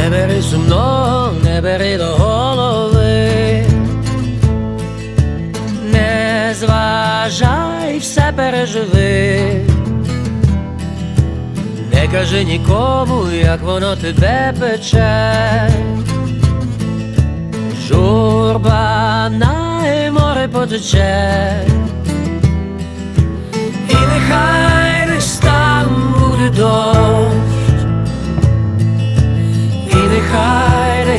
не бери сумного, не бери до голови, не зважай, все переживи, не кажи нікому, як воно тебе пече. Журба на море потече, і нехай десь там буде дощ,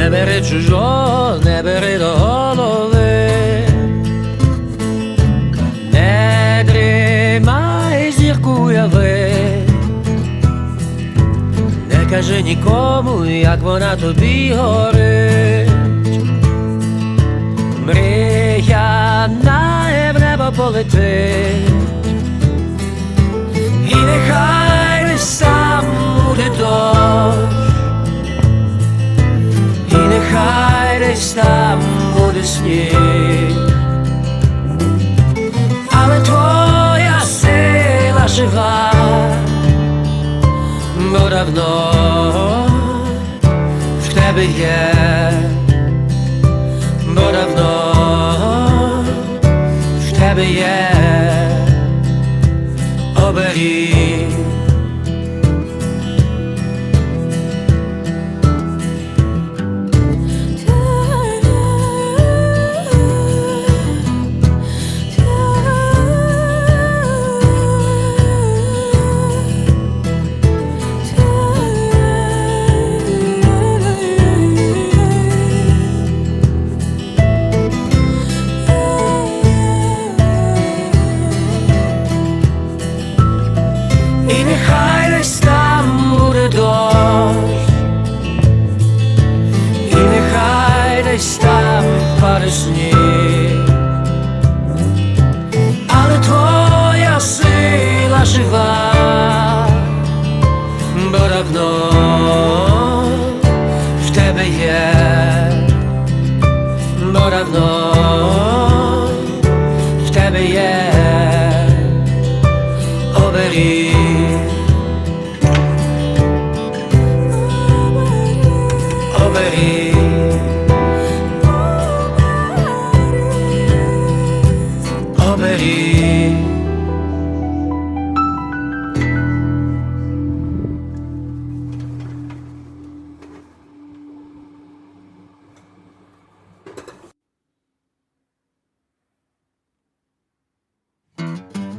Не бери чужого, не бери до голови, не дрімай зірку уяви, не кажи нікому, як вона тобі горить. Мрія на небо полетить, і нехай десь давно в тебе є нехай десь там буде дощ, і нехай десь там паде сніг, але твоя сила жива, Оберіг.